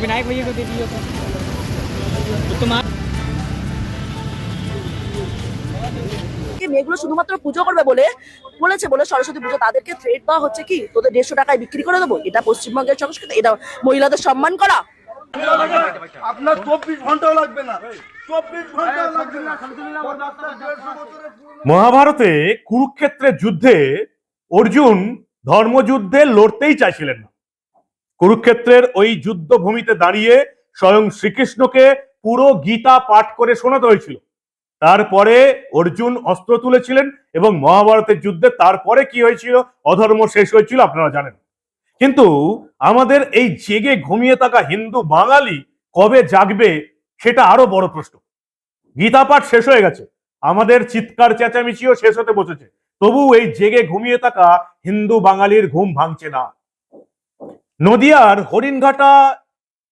विनायक भैया को दे दिए तो तो तुम्हारा কি মেয়েগুলো শুধুমাত্র পুজো করবে বলে বলেছে বলে সরস্বতী পুজো তাদেরকে থ্রেট দেওয়া হচ্ছে কি তোদের দেড়শো টাকায় বিক্রি করে দেবো এটা পশ্চিমবঙ্গের সংস্কৃতি এটা মহিলাদের সম্মান করা আপনার চব্বিশ ঘন্টাও লাগবে না চব্বিশ ঘন্টাও লাগবে না পঁচাত্তর, দেড়শো বছরের পুরনো- মহাভারতে কুরুক্ষেত্রের যুদ্ধে অর্জুন ধর্মযুদ্ধে লড়তেই চাইছিলেন না কুরুক্ষেত্রের ওই যুদ্ধভূমিতে দাঁড়িয়ে স্বয়ং শ্রীকৃষ্ণকে পুরো গীতা পাঠ করে শোনাতে হয়েছিল। তারপরে অর্জুন অস্ত্র তুলেছিলেন এবং মহাভারতের যুদ্ধে তারপরে কি হয়েছিল, অধর্ম শেষ হয়েছিল আপনারা জানেন। কিন্তু আমাদের এই জেগে ঘুমিয়ে থাকা হিন্দু বাঙালি কবে জাগবে সেটা আরও বড় প্রশ্ন। গীতা পাঠ শেষ হয়ে গেছে, আমাদের চিৎকার চেঁচামেচিও শেষ হতে বসেছে। তবু এই জেগে ঘুমিয়ে থাকা হিন্দু বাঙালির ঘুম ভাঙছে না। নদিয়ার হরিণঘাটা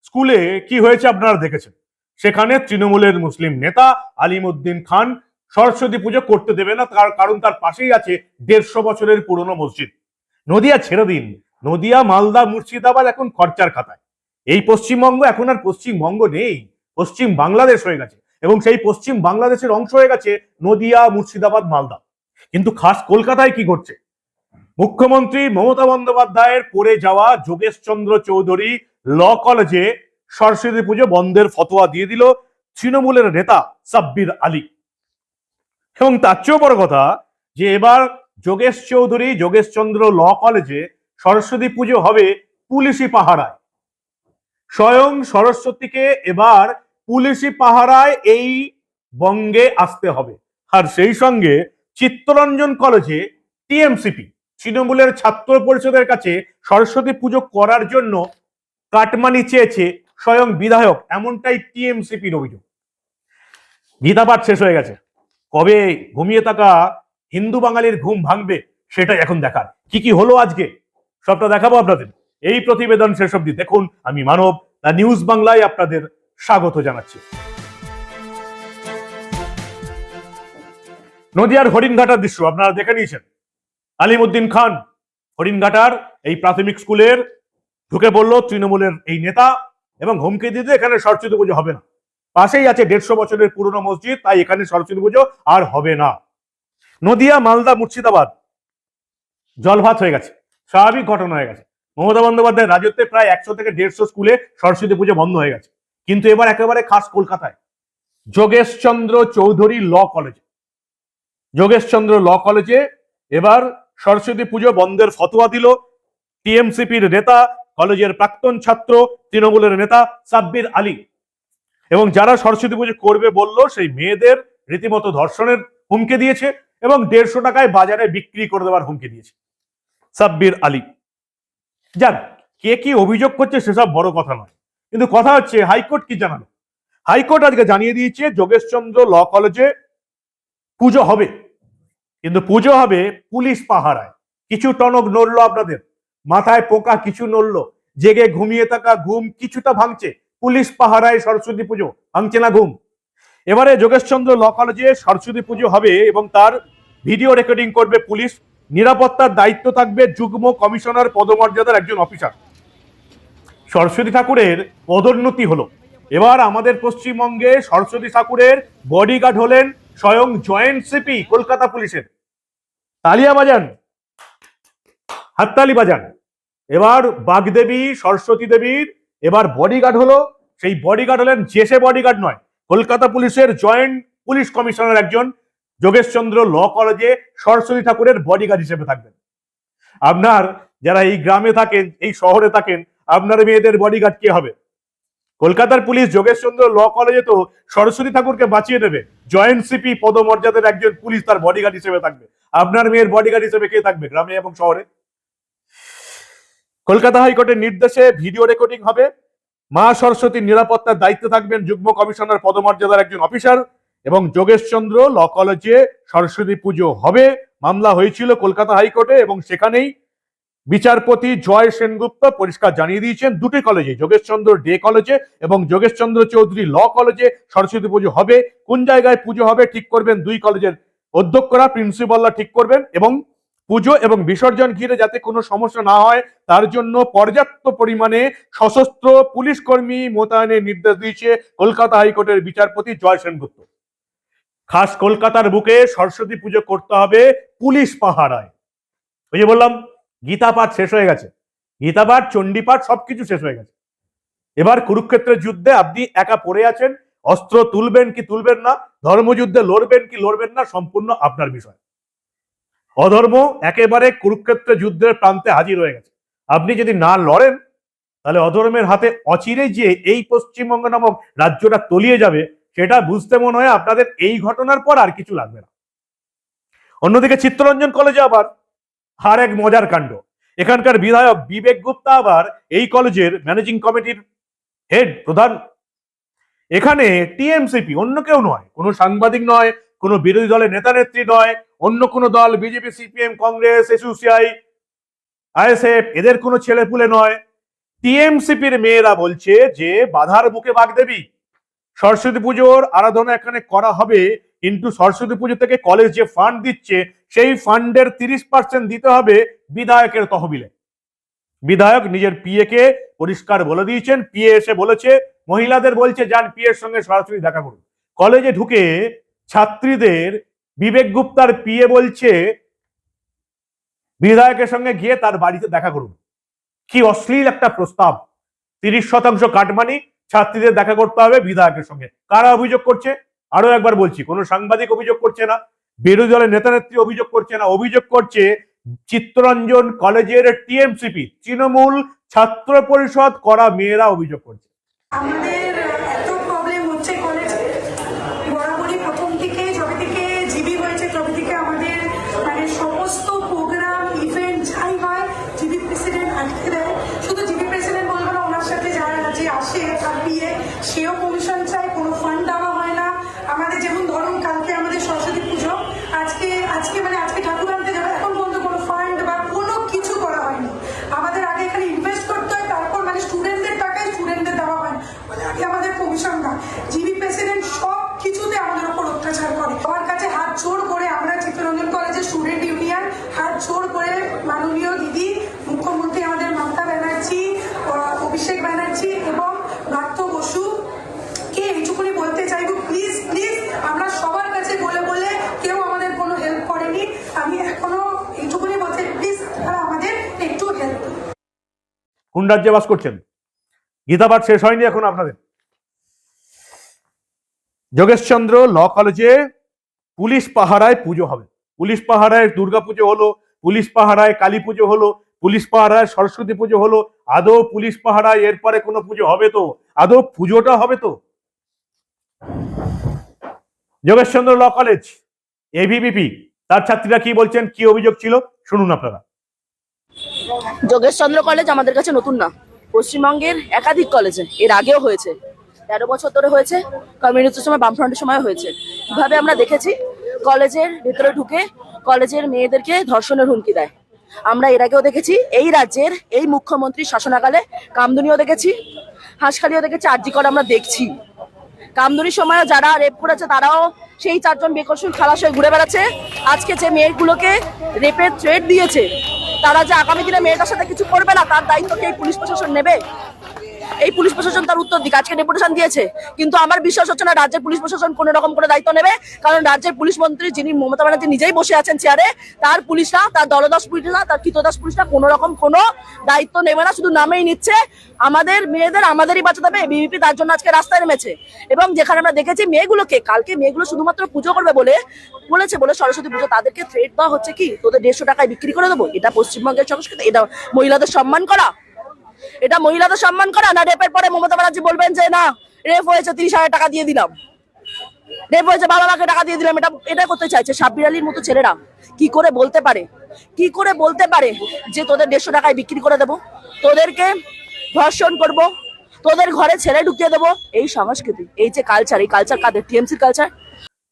স্কুলে কি হয়েছে আপনারা দেখেছেন? সেখানে তৃণমূলের মুসলিম নেতা আলিমুদ্দিন খান সরস্বতী পুজো করতে দেবে না, তার কারণ তার পাশেই আছে দেড়শো বছরের পুরনো মসজিদ। নদিয়া ছেড়ে দিন, নদিয়া, মালদা, মুর্শিদাবাদ এখন খরচার খাতায়। এই পশ্চিমবঙ্গ এখন আর পশ্চিমবঙ্গ নেই, পশ্চিম বাংলাদেশ হয়ে গেছে এবং সেই পশ্চিম বাংলাদেশের অংশ হয়ে গেছে নদিয়া, মুর্শিদাবাদ, মালদা। কিন্তু খাস কলকাতায় কি ঘটছে? মুখ্যমন্ত্রী মমতা বন্দ্যোপাধ্যায়ের পড়ে যাওয়া যোগেশচন্দ্র চৌধুরী ল কলেজে সরস্বতী পুজো বন্ধের ফতোয়া দিয়ে দিল তৃণমূলের নেতা সাব্বির আলী। এবং তার চেয়েও বড় কথা যে এবার যোগেশ চৌধুরী, যোগেশচন্দ্র ল কলেজে সরস্বতী পুজো হবে পুলিশি পাহারায়। স্বয়ং সরস্বতীকে এবার পুলিশি পাহারায় এই বঙ্গে আসতে হবে। আর সেই সঙ্গে চিত্তরঞ্জন কলেজে টিএমসিপি। তৃণমূলের ছাত্র পরিষদের কাছে সরস্বতী পুজো করার জন্য কাটমানি চেয়েছে স্বয়ং বিধায়ক, এমনটাই টিএমসিপির অভিযোগ। গীতাপাঠ শেষ হয়ে গেছে। কবে ঘুমিয়ে থাকা হিন্দু বাঙালির ঘুম ভাঙবে সেটাই এখন দেখার। কি কি হলো আজকে? সবটা দেখাবো আপনাদের। এই প্রতিবেদন শেষ অব্দি দেখুন। আমি মানব দ্য নিউজ বাংলায় আপনাদের স্বাগত জানাচ্ছি। নদিয়ার হরিণঘাটার দৃশ্য, আপনারা দেখে নিয়েছেন। আলিমুদ্দিন খান, হরিণঘাটার এই প্রাথমিক স্কুলের ঢুকে পড়ল তৃণমূলের এই নেতা এবং হুমকি দিতে এখানে সরস্বতী পুজো হবে না। পাশেই আছে দেড়শো বছরের পুরনো মসজিদ, তাই এখানে সরস্বতী পুজো আর হবে না। নদিয়া, মালদা, মুর্শিদাবাদ, জলভাত হয়ে গেছে, স্বাভাবিক ঘটনা হয়ে গেছে। মমতা বন্দ্যোপাধ্যায়ের রাজত্বে প্রায় একশো থেকে দেড়শো স্কুলে সরস্বতী পুজো বন্ধ হয়ে গেছে। কিন্তু এবার একেবারে খাস কলকাতায়, যোগেশচন্দ্র চৌধুরী ল কলেজে। যোগেশচন্দ্র ল কলেজে এবার সরস্বতী পুজো বন্ধের ফতোয়া দিল টিএমসিপির নেতা, কলেজের প্রাক্তন ছাত্র, তৃণমূলের নেতা সাব্বির আলী। এবং যারা সরস্বতী পুজো করবে বলল, সেই মেয়েদের রীতিমতো ধর্ষণের হুমকি দিয়েছে এবং দেড়শো টাকায় বাজারে বিক্রি করে দেওয়ার হুমকি দিয়েছে সাব্বির আলী। যান কে কি অভিযোগ করছে সেসব বড় কথা নয়। কিন্তু কথা হচ্ছে, হাইকোর্ট কি জানালো? হাইকোর্ট আজকে জানিয়ে দিয়েছে, যোগেশচন্দ্র ল কলেজে পুজো হবে। কিন্তু পুজো হবে পুলিশ পাহারায়। কিছু টনক নড়লো আপনাদের। মাথায় পোকা, কিছু নড়লো। জেগে ঘুমিয়ে থাকা ঘুম কিছুটা ভাঙছে। পুলিশ পাহারায় সরস্বতী পুজো। ভাঙছে না ঘুম। এবারে যোগেশচন্দ্র ল কলেজে সরস্বতী পুজো হবে এবং তার ভিডিও রেকর্ডিং করবে পুলিশ। নিরাপত্তার দায়িত্ব থাকবে যুগ্ম কমিশনার পদমর্যাদার একজন অফিসার। সরস্বতী ঠাকুরের পদোন্নতি হলো। এবার আমাদের পশ্চিমবঙ্গে সরস্বতী ঠাকুরের বডিগার্ড হলেন স্বয়ং জয়েন্ট সিপি কলকাতা পুলিশের। তালিয়া বাজান হাততালি বাজান এবার বাগদেবী, সরস্বতী দেবীর, এবার বডিগার্ড হলো। সেই বডিগার্ড হলেন জেসে বডিগার্ড নয়, কলকাতা পুলিশের জয়েন্ট পুলিশ কমিশনার একজন, যোগেশচন্দ্র ল কলেজে সরস্বতী ঠাকুরের বডিগার্ড হিসেবে থাকবেন। আপনার যারা এই গ্রামে থাকেন, এই শহরে থাকেন, আপনার মেয়েদের বডিগার্ড কে হবে? কলকাতার পুলিশ যোগেশচন্দ্র ল কলেজে তো সরস্বতী ঠাকুরকে বাঁচিয়ে দেবে জয়েন্ট সিপি পদমর্যাদার একজন পুলিশ তার বডিগার্ড হিসেবে থাকবে। আপনার মেয়ের বডিগার্ড হিসেবে কে থাকবে, গ্রামে এবং শহরে? কলকাতা হাইকোর্টের নির্দেশে ভিডিও রেকর্ডিং হবে। মা সরস্বতীর নিরাপত্তার দায়িত্বে থাকবেন যুগ্ম কমিশনার পদমর্যাদার একজন অফিসার এবং যোগেশচন্দ্র ল কলেজে সরস্বতী পুজো হবে। মামলা হয়েছিল কলকাতা হাইকোর্টে এবং সেখানেই বিচারপতি জয় সেনগুপ্ত পরিষ্কার জানিয়ে দিয়েছেন, দুটি কলেজে, যোগেশচন্দ্র ডে কলেজে এবং যোগেশচন্দ্র চৌধুরী ল কলেজে সরস্বতী পুজো হবে। কোন জায়গায় পুজো হবে ঠিক করবেন দুই কলেজের অধ্যক্ষরা, প্রিন্সিপালরা ঠিক করবেন এবং পুজো এবং বিসর্জন ঘিরে যাতে কোনো সমস্যা না হয়, তার জন্য পর্যাপ্ত পরিমাণে সশস্ত্র পুলিশ কর্মী মোতায়েনের নির্দেশ দিয়েছে কলকাতা হাইকোর্টের বিচারপতি জয় সেনগুপ্ত। খাস কলকাতার বুকে সরস্বতী পুজো করতে হবে পুলিশ পাহারায়। ওই যে বললাম গীতা পাঠ শেষ হয়ে গেছে। গীতা পাঠ, চণ্ডী পাঠ সবকিছু শেষ হয়ে গেছে। এবার কুরুক্ষেত্রের যুদ্ধে আপনি একা পড়ে আছেন, অস্ত্র তুলবেন কি তুলবেন না, ধর্মযুদ্ধে লড়বেন কি লড়বেন না, সম্পূর্ণ আপনার বিষয়। অধর্ম একেবারে কুরুক্ষেত্রে যুদ্ধের প্রান্তে হাজির হয়ে গেছে। আপনি যদি না লড়েন, তাহলে অধর্মের হাতে অচিরে যে এই পশ্চিমবঙ্গ নামক রাজ্যটা তলিয়ে যাবে, সেটা বুঝতে মনে হয় আপনাদের এই ঘটনার পর আর কিছু লাগবে না। অন্যদিকে চিত্তরঞ্জন কলেজে আবার আর এক মজার কাণ্ড। এখানকার বিধায়ক বিবেক গুপ্তা আবার এই কলেজের ম্যানেজিং কমিটির হেড, প্রধান। এখানে টিএমসিপি অন্য কেউ নয়, কোনো সাংবাদিক নয়, কোনো বিরোধী দলের নেতা নেত্রী নয়, অন্য কোনো দল BJP, CPM, Congress, SUCI, ISF, এদের কোনো ছেলেপুলে নয়। টিএমসিপির মেয়েরা বলছে যে, বাধার বুকে বাগ দেবী সরস্বতী পুজোর আরাধনা এখানে করা হবে কিন্তু সরস্বতী পুজো থেকে কলেজ যে ফান্ড দিচ্ছে, সেই ফান্ডের তিরিশ পার্সেন্ট দিতে হবে বিধায়কের তহবিলে। বিধায়ক নিজের পিএ কে পরিষ্কার বলে দিয়েছেন। পিএ এসে বলেছে, মহিলাদের বলছে, যান পিএর সঙ্গে সরাসরি দেখা করুন। কলেজে ঢুকে ছাত্রীদের বিবেক গুপ্তার পিএ বলছে, বিধায়কের সঙ্গে গিয়ে তার বাড়িতে দেখা করুন। কি অশ্লীল একটা প্রস্তাব। তিরিশ শতাংশ কাটমানি ছাত্রীদের দেখা করতে হবে বিধায়কের সঙ্গে। কারা অভিযোগ করছে? আরও একবার বলছি, কোনো সাংবাদিক অভিযোগ করছে না, বিরোধী দলের নেতা নেত্রী অভিযোগ করছে না, অভিযোগ করছে চিত্তরঞ্জন কলেজের টিএমসিপি, তৃণমূল ছাত্র পরিষদ করা মেয়েরা অভিযোগ করছে আমাদের এত প্রবলেম হচ্ছে কলেজে বরাবরই প্রথম থেকে যবে থেকে জিবি হয়েছে তবে থেকে আমাদের মানে সমস্ত প্রোগ্রাম ইভেন্ট যাই হয় জিবি প্রেসিডেন্ট আটকে দেয় শুধু জিবি প্রেসিডেন্ট বলব না ওনার সাথে যারা যে আসে তার বিয়ে সেও কমিশন চায় কোনো ফান্ড দেওয়া হয় না আমাদের যেমন ধরুন কালকে আমাদের সরস্বতী পুজো আজকে আজকে মানে আজকে ঠাকুর আনতে যাবে এখন পর্যন্ত কোনো ফান্ড বা কোনো কিছু করা হয়নি আমাদের আগে এখানে ইনভেস্ট করতে হয় তারপর মানে স্টুডেন্টদের টাকায় স্টুডেন্টদের দেওয়া হয় মানে আগে আমাদের কমিশন না জিবি প্রেসিডেন্ট সব কিছুতে আমাদের উপর অত্যাচার করে আমার কাছে হাত জোড় করে আমরা চিত্তরঞ্জন কলেজের স্টুডেন্ট ইউনিয়ন হাত জোড় করে মাননীয় দিদি মুখ্যমন্ত্রী আমাদের মমতা ব্যানার্জি আহ, ব্যানার্জি এবং পার্থ বসু, কে এইটুকুনি বলতে চাইব প্লিজ প্লিজ আমরা সবার কাছে বলে বলে কেউ আমাদের কোনো হেল্প করেনি। আমি এখনও এইটুকুনি বলতে প্লিজ তারা আমাদের একটু হেল্প কোন রাজ্যে বাস করছেন? গীতাপাঠ শেষ হয়নি এখন আপনাদের। যোগেশচন্দ্র ল কলেজে পুলিশ পাহারায় পুজো হবে। পুলিশ পাহারায় দুর্গা পুজো হলো, পুলিশ পাহারায় কালী পুজো হলো পুলিশ পাহারায় সরস্বতী পুজো হলো। আদৌ পুলিশ পাহারায় এরপরে কোনো পুজো হবে তো? আদৌ পুজোটা হবে তো? যোগেশচন্দ্র ল কলেজ এভিবিপি তার ছাত্রীরা কি বলছেন? কি অভিযোগ ছিল? শুনুন আপনারা। যোগেশচন্দ্র কলেজ আমাদের কাছে নতুন না। পশ্চিমবঙ্গের একাধিক কলেজে, এর আগেও হয়েছে। তেরো বছর ধরে হয়েছে কমিউনিস্টের সময়, বামফ্রন্টের সময় হয়েছে। কীভাবে আমরা দেখেছি? কলেজের ভেতরে ঢুকে কলেজের মেয়েদেরকে ধর্ষণের হুমকি দেয়। আমরা এর আগেও দেখেছি, এই রাজ্যের এই মুখ্যমন্ত্রীর শাসনাকালে কামদুনিও দেখেছি, হাঁসখালিও দেখেছি আর্জিকর আমরা দেখছি। কামদুনির সময় যারা রেপ করেছে, তারাও সেই চারজন বেকসুর খালাস হয়ে ঘুরে বেড়াচ্ছে। আজকে যে মেয়েগুলোকে রেপের থ্রেট দিয়েছে, তারা যে আগামী দিনে মেয়েটার সাথে কিছু করবে না, তার দায়িত্ব কি পুলিশ প্রশাসন নেবে? এই পুলিশ প্রশাসন তার উত্তর দিক। আজকে ডেপুটেশন দিয়েছে। কিন্তু আমার বিশ্বাস হচ্ছে না রাজ্যের পুলিশ প্রশাসন কোনো রকম করে দায়িত্ব নেবে। কারণ রাজ্যের পুলিশ মন্ত্রী যিনি মমতা ব্যানার্জি নিজেই বসে আছেন চেয়ারে তার পুলিশরা, তার দলদাস পুলিশরা, তার কৃতদাস পুলিশরা কোনো রকম কোনো দায়িত্ব নেবে না। শুধু নামেই নিচ্ছে। আমাদের মেয়েদের, আমাদেরই বাঁচাতে হবে। বিবিপি তার জন্য আজকে রাস্তায় নেমেছে। এবং যেখানে আমরা দেখেছি মেয়েগুলোকে, কালকে মেয়েগুলো শুধুমাত্র পুজো করবে বলে বলেছে বলে সরস্বতী পুজো। তাদেরকে থ্রেট দেওয়া হচ্ছে কি? তোদের দেড়শো টাকায় বিক্রি করে দেবো? এটা পশ্চিমবঙ্গের সংস্কৃতি। এটা মহিলাদের সম্মান করা। এটা মহিলাদের সম্মান করা? না, রেপের পরে মমতা ব্যানার্জি বলবেন যে, না, রেপ হয়েছে, তিরিশ হাজার টাকা দিয়ে দিলাম। রেপ হয়েছে বাবা মাকে টাকা দিয়ে দিলাম। এটা এটা করতে চাইছে সাব্বির আলীর মতো ছেলেরা। কি করে বলতে পারে? কি করে বলতে পারে যে, তোদের দেড়শো টাকায় বিক্রি করে দেবো, তোদেরকে ধর্ষণ করব, তোদের ঘরে ছেলে ঢুকিয়ে দেবো? এই সংস্কৃতি, এই যে কালচার এই কালচার কাদের? টিএমসির কালচার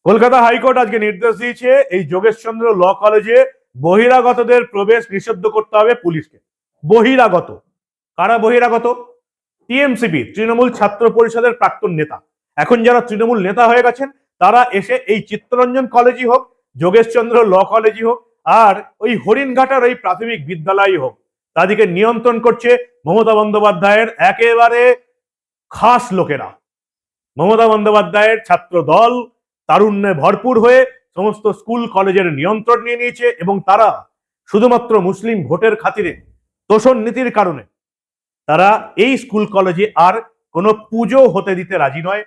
কলকাতা হাইকোর্ট আজকে নির্দেশ দিয়েছে, এই যোগেশচন্দ্র ল কলেজে বহিরাগতদের প্রবেশ নিষিদ্ধ করতে হবে পুলিশকে। বহিরাগত। কারা বহিরাগত? টিএমসিপি, তৃণমূল ছাত্র পরিষদের প্রাক্তন নেতা। এখন যারা তৃণমূল নেতা হয়ে গেছেন, তারা এসে এই চিত্তরঞ্জন কলেজই হোক, যোগেশচন্দ্র ল কলেজই হোক, আর ওই হরিণঘাটার ওই প্রাথমিক বিদ্যালয়ই হোক, তাদেরকে নিয়ন্ত্রণ করছে মমতা বন্দ্যোপাধ্যায়ের একেবারে খাস লোকেরা। মমতা বন্দ্যোপাধ্যায়ের ছাত্র দল তারুণ্যে ভরপুর হয়ে সমস্ত স্কুল কলেজের নিয়ন্ত্রণ নিয়ে নিয়েছে এবং তারা শুধুমাত্র মুসলিম ভোটের খাতিরে তোষণ নীতির কারণে তারা এই স্কুল কলেজে আর কোনো পুজো হতে দিতে রাজি নয়।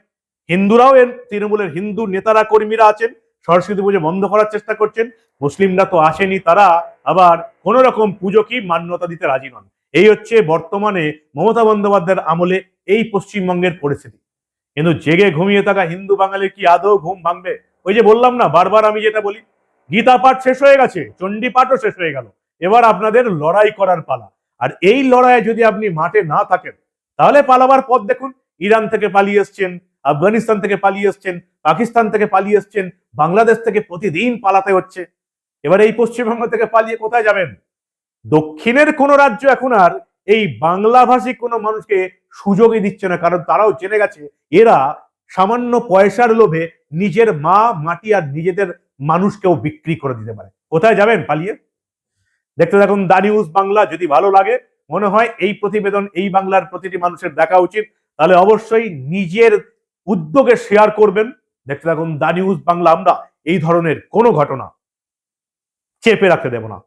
হিন্দুরাও এর তৃণমূলের হিন্দু নেতারা, কর্মীরা আছেন, সরস্বতী পুজো বন্ধ করার চেষ্টা করছেন, মুসলিমরা তো আসেনি, তারা আবার কোন রকম পুজো কি মান্যতা দিতে রাজি নন। এই হচ্ছে বর্তমানে মমতা বন্দ্যোপাধ্যায়ের আমলে এই পশ্চিমবঙ্গের পরিস্থিতি। কিন্তু জেগে ঘুমিয়ে থাকা হিন্দু বাঙালির কি আদৌ ঘুম ভাঙবে? ওই যে বললাম না, বারবার আমি যেটা বলি, গীতা পাঠ শেষ হয়ে গেছে চণ্ডী পাঠও শেষ হয়ে গেল। এবার আপনাদের লড়াই করার পালা। আর এই লড়াইয়ে যদি আপনি মাঠে না থাকেন, তাহলে পালাবার পথ দেখুন। ইরান থেকে পালিয়ে এসছেন, আফগানিস্তান থেকে পালিয়ে এসছেন, পাকিস্তান থেকে পালিয়ে এসছেন, বাংলাদেশ থেকে প্রতিদিন পালাতে হচ্ছে। এবার এই পশ্চিমবঙ্গ থেকে পালিয়ে কোথায় যাবেন? দক্ষিণের কোন রাজ্য এখন আর এই বাংলাভাষী কোনো মানুষকে সুযোগই দিচ্ছে না, কারণ তারাও জেনে গেছে, এরা সামান্য পয়সার লোভে নিজের মা, মাটি আর নিজেদের মানুষকেও বিক্রি করে দিতে পারে। কোথায় যাবেন পালিয়ে? দেখতে থাকুন দা নিউজ বাংলা। যদি ভালো লাগে, মনে হয় এই প্রতিবেদন, এই বাংলার প্রতিটি মানুষের দেখা উচিত, তাহলে অবশ্যই নিজের উদ্যোগে শেয়ার করবেন। দেখতে থাকুন দা নিউজ বাংলা। আমরা এই ধরনের কোনো ঘটনা চেপে রাখতে দেব না।